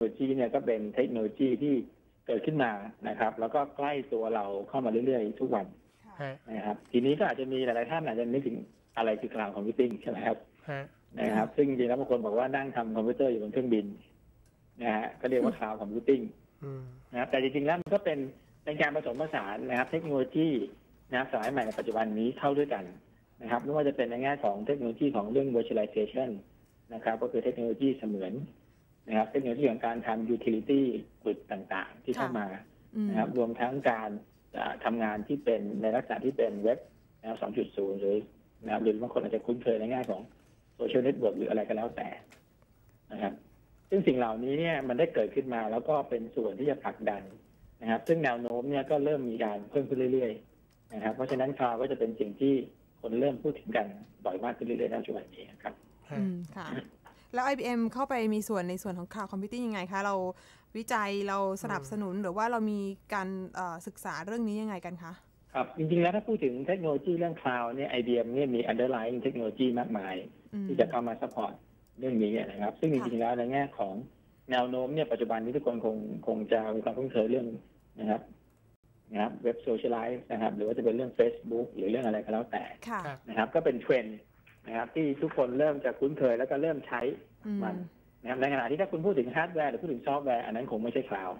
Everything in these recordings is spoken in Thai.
โลยีเนี่ยก็เป็นเทคโนโลยีที่เกิดขึ้นมานะครับ แล้วก็ใกล้ตัวเราเข้ามาเรื่อยๆ ทุกวันฮะนะครับ ทีนี้ก็อาจจะมีหลายๆท่านอาจจะนึกถึงอะไรคือคลาวด์คอมพิวติ้งใช่ไหมครับฮะนะครับ ซึ่งจริงๆแล้วบางคนบอกว่านั่งทำคอมพิวเตอร์อยู่บนเครื่องบินนะฮะก็เรียกว่าคลาวด์คอมพิวติ้งอืมนะครับแต่จริงๆแล้วมันก็เป็นเป็นการผสมผสานนะครับ เทคโนโลยีนะครับสมัยใหม่ในปัจจุบันนี้เข้าด้วยกันนะครับไม่ว่าจะเป็นในแง่ของเทคโนโลยีของเรื่อง virtualization นะครับ ก็คือเทคโนโลยีเสมือน นะครับเทคโนโลยีของการทำ utility กลุ่ต่างๆ ที่เข้ามาอืมนะครับรวมทั้งการอ่าทำงานที่เป็นในลักษณะที่เป็นเว็บนะครับ2.0 หรือนะครับหรือบางคนอาจจะคุ้นเคยในแง่ของ social network หรืออะไรก็แล้วแต่นะครับ ซึ่งสิ่งเหล่านี้เนี่ยมันได้เกิดขึ้นมาแล้วก็เป็นส่วนที่จะผลักดันนะครับ ซึ่งแนวโน้มเนี่ยก็เริ่มมีการเพิ่มขึ้นเรื่อยๆนะครับ เพราะฉะนั้นคลาวก็จะเป็นสิ่งที่คนเริ่มพูดถึงกันบ่อยมากขึ้นเรื่อยๆในปัจจุบันนี้ครับฮะอืมค่ะ แล้ว IBM เข้าไปมีส่วนในส่วนของ Cloud Computing ยังไงคะ เราวิจัยเราสนับสนุนหรือว่าเรามีการเอ่อศึกษาเรื่องนี้ยังไงกันคะ ครับ จริงๆ แล้วถ้าพูดถึงเทคโนโลยีเรื่องคลาวเนี่ย IBM เนี่ยมี underlying เทคโนโลยีมากมายอืมที่จะเข้ามา support เรื่องนี้นะครับ ซึ่งจริงๆ แล้วในแง่ของแนวโน้มเนี่ยปัจจุบันนี้ทุกคนคงคงจะมีความคุ้นเคยเรื่องนะครับนะครับเว็บโซเชียลไลฟ์นะครับหรือว่าจะเป็นเรื่อง Facebook หรือเรื่องอะไรก็แล้วแต่ค่ะครับนะครับ ก็เป็นเทรนด์ นะครับ ที่ทุกคนเริ่มจะคุ้นเคยแล้วก็เริ่มใช้อืมมันนะครับในขณะที่ถ้าคุณพูดถึงฮาร์ดแวร์หรือพูดถึงซอฟต์แวร์อันนั้นคงไม่ใช่คลาวด์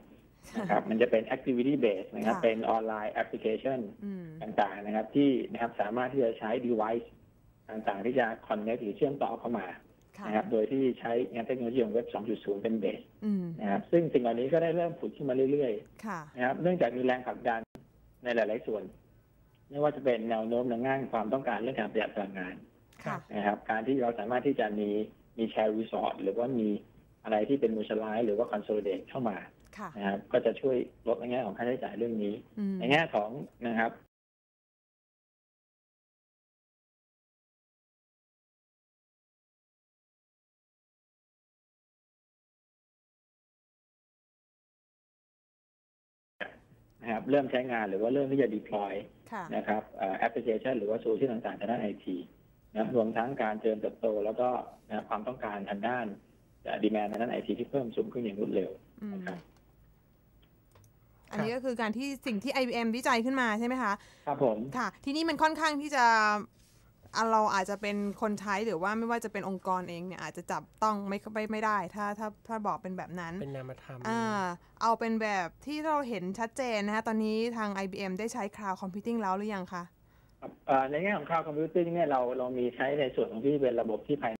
นะครับมันจะเป็น activity based นะครับค่ะเป็นออนไลน์แอปพลิเคชันอืมต่างๆนะครับ ที่นะครับสามารถที่จะใช้ device ต่างๆ ที่จะ connect หรือเชื่อมต่อเข้ามาค่ะนะครับโดยที่ใช้งานเทคโนโลยีของเว็บ 2.0 เป็นเบสอืมนะครับซึ่งสิ่งเหล่านี้ก็ได้เริ่มผุดขึ้นมาเรื่อยค่ะๆนะครับเนื่องจากมีแรงผลักดันในหลาย ๆ ส่วน ไม่ว่าจะเป็นแนวโน้มในงานความต้องการเรื่องการประหยัดพลังงานค่ะ นะครับ การที่เราสามารถที่จะมีมีแชร์รีสอร์ทหรือว่ามีอะไรที่เป็นมูชไลหรือว่าคอนโซลเดตเข้ามาค่ะนะครับ ก็จะช่วยลดในแง่ของค่าใช้จ่ายเรื่องนี้อืมในแง่ของนะครับนะครับเริ่มใช้งานหรือว่าเริ่มที่จะ deploy ค่ะนะครับแอปพลิเคชันหรือว่าโซลูชันต่างๆทางด้านไอที นะครับรวมทั้งการเจริญเติบโต แล้วก็นะครับความต้องการทางด้านดีแมนทางด้านไอทีที่เพิ่มสูงขึ้นอย่างรวดเร็วอืมนะครับอันนี้ก็คือการที่สิ่งที่ IBM วิจัยขึ้นมาใช่ไหมคะ ครับผม ค่ะ ทีนี้มันค่อนข้างที่จะอะเราอาจจะเป็นคนใช้หรือว่าไม่ว่าจะเป็นองค์กรเองเนี่ยอาจจะจับต้องไม่ไม่ไม่ได้ ถ้าถ้าถ้าบอกเป็นแบบนั้น เป็นนามธรรมอ่าเอาเป็นแบบที่เราเห็นชัดเจนนะคะตอนนี้ทาง IBM ได้ใช้ Cloud Computing แล้วหรือยังคะ ในแง่ของคลาวด์คอมพิวติ้งเนี่ยเราเรามีใช้ในส่วนของที่เป็นระบบที่ภาย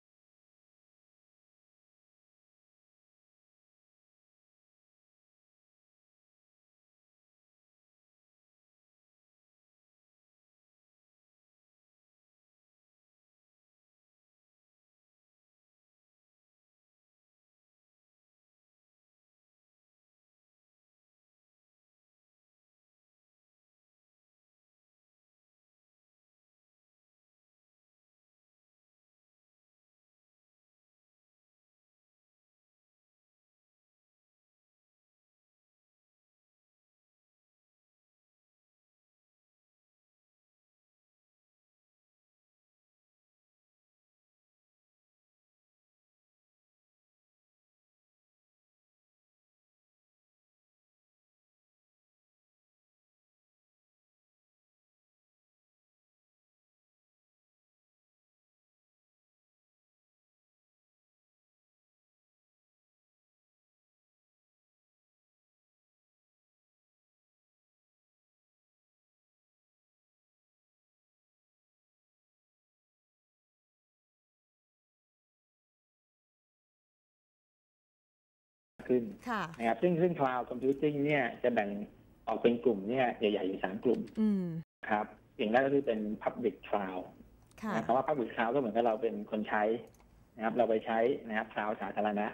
ขึ้นค่ะนะครับซึ่งซึ่ง cloud computing เนี่ยจะแบ่งออกเป็นกลุ่มเนี่ยใหญ่ๆอยู่สามกลุ่มอืมครับอย่างแรกก็คือเป็น public cloud ค่ะนะคำว่า public cloud ก็เหมือนกับเราเป็นคนใช้นะครับ เราไปใช้นะครับ cloud สาธารณะ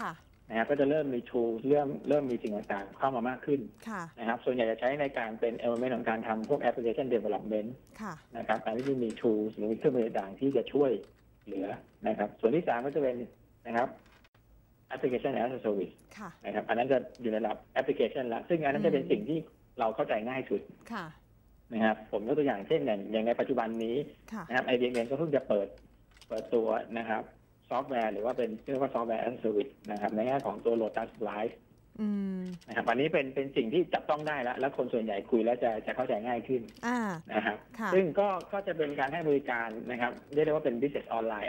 ค่ะนะครับก็จะเริ่มมี tools เริ่มเริ่มมีสิ่งต่างๆ เข้ามามากขึ้นค่ะนะครับส่วนใหญ่จะใช้ในการเป็น element ของการทำพวก application development ค่ะนะครับการที่มี tools หรือมีเครื่องมือต่างๆที่จะช่วยเหลือนะครับ ส่วนที่สามก็จะเป็นนะครับ application as a service ค่ะนะครับอันนั้นจะอยู่ในระดับ application ละซึ่งอันนั้นจะเป็นสิ่งที่เราเข้าใจง่ายสุดค่ะนะครับผมยกตัวอย่างเช่นอย่างอย่างในปัจจุบันนี้ค่ะนะครับ IBM เองก็เพิ่งจะเปิดเปิดตัวนะครับ ซอฟต์แวร์หรือว่าเป็นเรียกว่าซอฟต์แวร์ as a service นะครับในแง่ของตัว Lotus Live อืมนะครับอันนี้เป็นเป็นสิ่งที่จับต้องได้แล้ว แล้วคนส่วนใหญ่คุยแล้วจะจะเข้าใจง่ายขึ้นอ่านะครับค่ะซึ่งก็ก็จะเป็นการให้บริการนะครับเรียกได้ว่าเป็น business online